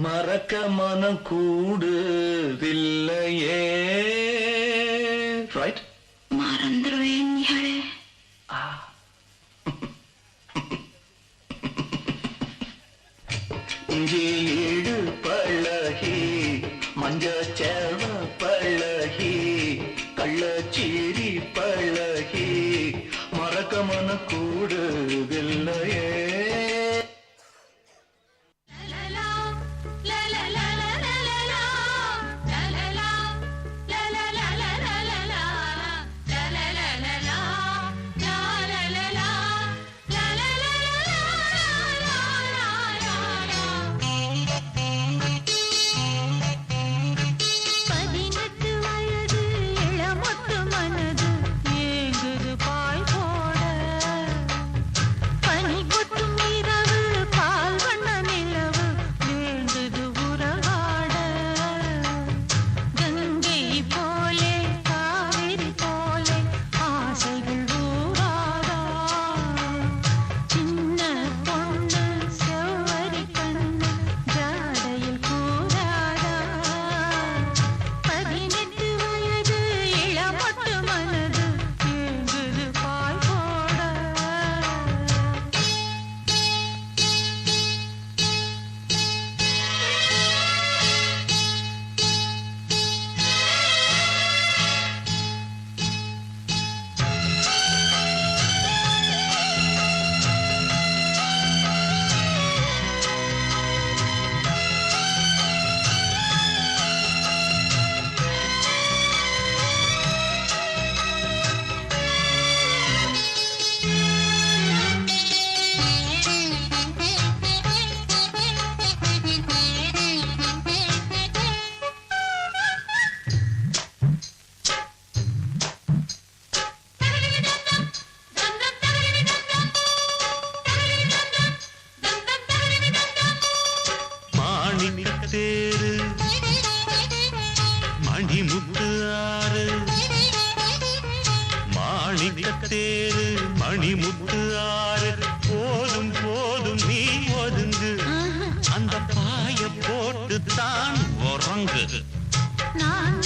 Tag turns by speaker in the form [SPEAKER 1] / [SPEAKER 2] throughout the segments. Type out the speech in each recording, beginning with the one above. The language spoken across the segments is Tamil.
[SPEAKER 1] மறக்க மனம் கூடுதில்லையே. ரைட்
[SPEAKER 2] மறந்துடுவேன்
[SPEAKER 1] இங்கே ஏடு பழகி மஞ்ச
[SPEAKER 3] முத்து ஆறு மாணிக்க தேரு மணிமுத்து ஆறு போதும் போதும் நீ ஒதுங்கு. அந்த பாய போட்டு தான் உறங்கு.
[SPEAKER 4] நான்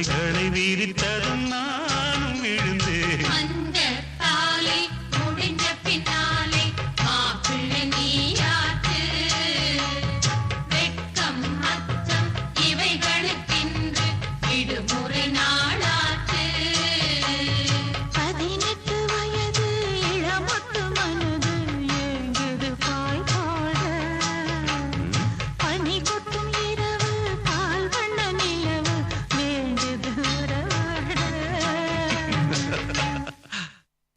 [SPEAKER 3] அலைகளை வீரித்த